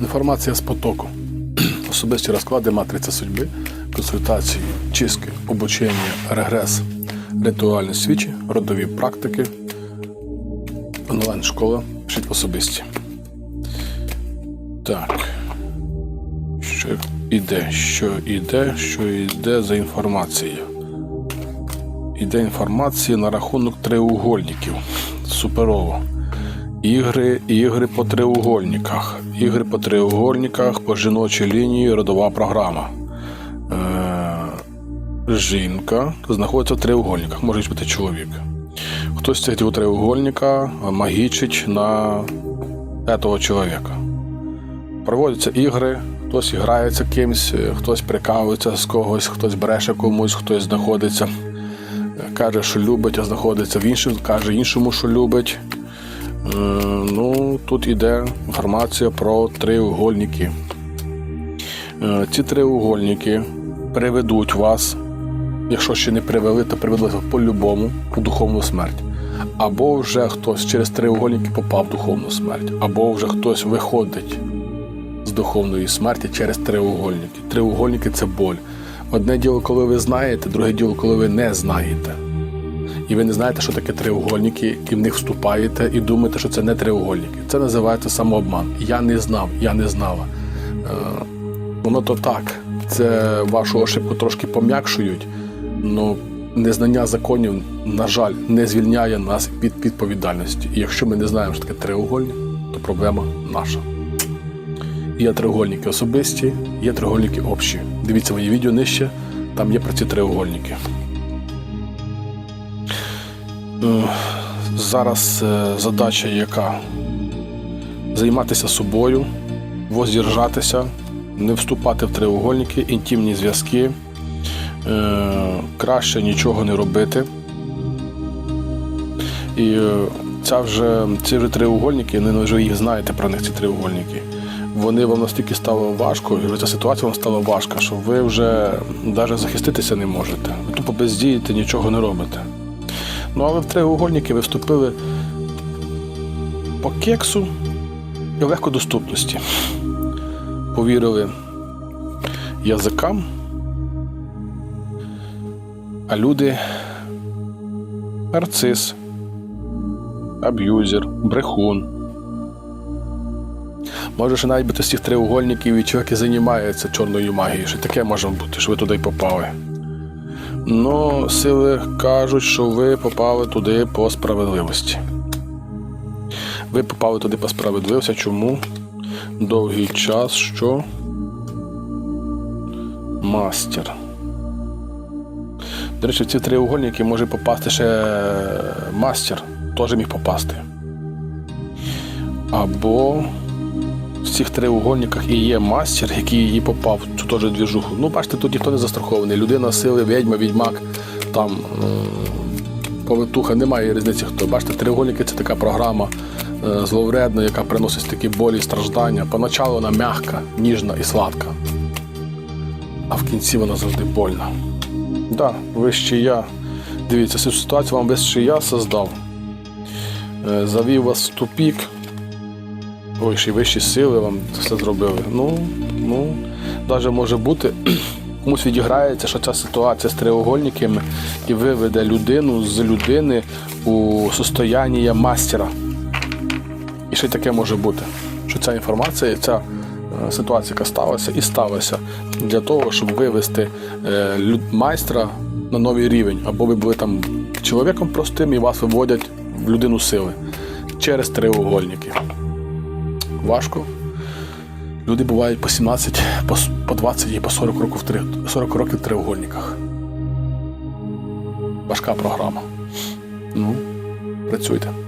Інформація з потоку. Особисті розклади матриця судьби, консультації, чистки, обучення, регрес, ритуальні свічі, родові практики, онлайн-школа, пишіть в особисті. Так. Що іде, що іде, що іде за інформація? Іде інформація на рахунок треугольників. Суперово. Ігри, ігри по треугольниках. Ігри по треугольниках по жіночій лінії родова програма. Е, жінка знаходиться в треугольниках, може бути чоловік. Хтось з цих двох треугольника магічить на этого чоловіка. Проводяться ігри, хтось грається кимсь, е, хтось прикалується з когось, хтось бреше комусь, хтось знаходиться, е, каже, що любить, а знаходиться в іншому, каже іншому, що любить. Е, Ну, тут іде інформація про треугольники. Е, Ці треугольники приведуть вас, якщо ще не привели, то приведуть по-любому у духовну смерть. Або вже хтось через треугольники попав в духовну смерть, або вже хтось виходить з духовної смерті через треугольники. Треугольники це боль. Одне діло, коли ви знаєте, друге діло, коли ви не знаєте. І ви не знаєте, що таке треугольники, і в них вступаєте, і думаєте, що це не треугольники. Це називається самообман. Я не знав, я не знала. Е, воно то так. Це вашу ошибку трошки пом'якшують, але незнання законів, на жаль, не звільняє нас від відповідальності. І якщо ми не знаємо, що таке треугольник, то проблема наша. Є треугольники особисті, є треугольники общі. Дивіться мої відео нижче, там є про ці треугольники. Е, Зараз е, задача яка? Займатися собою, воздержатися, не вступати в треугольники, інтимні зв'язки, е, краще нічого не робити. І е, ця вже, ці вже треугольники, ви вже їх знаєте про них, ці треугольники. Вони вам настільки стало важко, і ця ситуація вам стала важка, що ви вже навіть захиститися не можете. Ви тупо бездієте, нічого не робите. Ну, але в треугольники ви вступили по кексу і легкодоступності. Повірили язикам, а люди нарцис, аб'юзер, брехун. Може, навіть бути з цих треугольників і чоловік і займається чорною магією, що таке може бути, що ви туди попали. Ну, сили кажуть, що ви попали туди по справедливості. Ви попали туди по справедливості. Чому? Довгий час, що мастер. До речі, в ці треугольники може попасти ще мастер, теж міг попасти. Або в цих треугольниках і є мастер, який її попав в цю теж двіжуху. Ну, бачите, тут ніхто не застрахований. Людина, сили, відьма, відьмак, там е, повитуха, немає різниці хто. Бачите, треугольники це така програма е, зловредна, яка приносить такі болі і страждання. Поначалу вона м'яка, ніжна і сладка. А в кінці вона завжди больна. Да, вище я. Дивіться, цю ситуацію вам вище я создав. Е, Завів вас в тупік. Й вищі сили вам все зробили. Ну, ну, навіть може бути, комусь відіграється, що ця ситуація з треугольниками і виведе людину з людини у состояння мастера. І ще таке може бути, що ця інформація, ця е, ситуація, яка сталася, і сталася для того, щоб вивести е, майстра на новий рівень. Або ви були там чоловіком простим і вас виводять в людину сили через треугольники важко. Люди бувають по 17, по 20 і по 40 років в 40 років в треугольниках. Важка програма. Ну, працюйте.